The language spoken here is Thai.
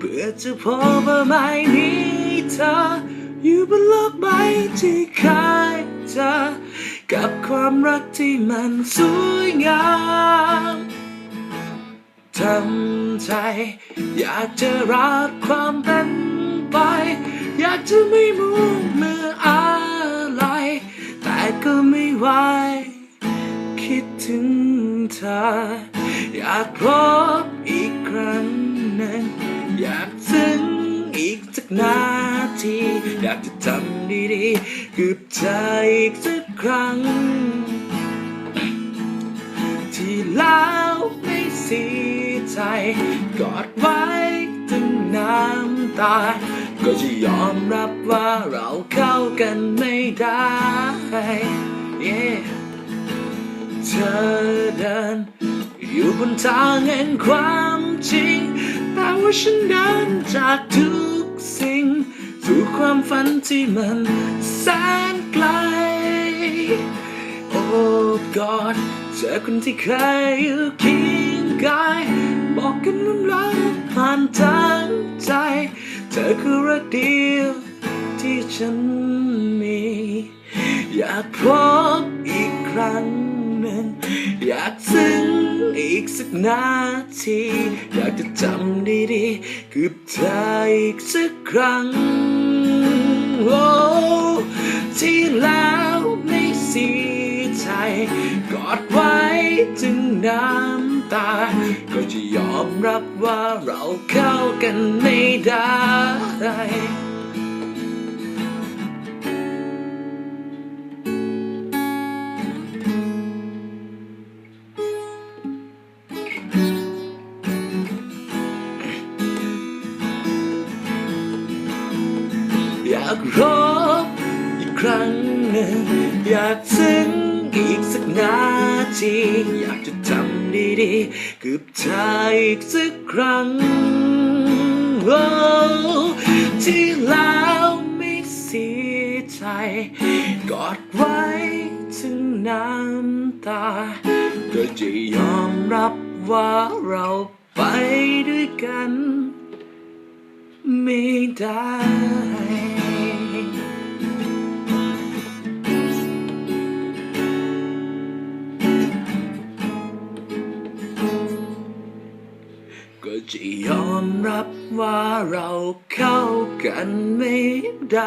บื่อจะพบว่าไม่มีเธอ อยู่บนโลกใบที่เคยเจอกับความรักที่มันสวยงามทำใจ อยากจะรักความเป็นไป อยากจะไม่มูมืออะไร แต่ก็ไม่ไหวคิดถึงเธอ อยากพบอีกครั้ง นึ่งอยากถึงอีกสักนาที อยากจะทำดีๆกับเธออีกสักครั้ง ที่แล้วไม่เสียใจกอดไว้จนน้ำตา ก็จะยอมรับว่าเราเข้ากันไม่ได้ yeah. เธอเดินอยู่บนทางแห่งความจริง แต่ว่าฉันเดินจากทุกสิ่ง สู่ความฝันที่มันแสนไกล โอ้กอดเจอคนที่เคยอยู่เคียงกาย บอกกันว่ารักผ่านทางใจ เธอคือรักเดียวที่ฉันมี อยากพบอีกครั้งหนึ่งอยากซึ้ง อีกสักนาที อยากจะจำดีๆกับเธออีกสักครั้งโอ้ที่แล้วไม่สีใจกอดไว้ถึงน้ำตา ก็จะยอมรับว่าเราเข้ากันไม่ได้ อยากรบอีกครั้งหนึ่ง อยากซึ้งอีกสักนาที อยากจะทำดีๆกับเธออีกสักครั้งที่แล้วไม่เสียใจ กอดไว้ถึงน้ำตาก็จะยอมรับว่าเราไปด้วยกัน ไม่ได้ จะยอมรับว่าเราเข้ากันไม่ได้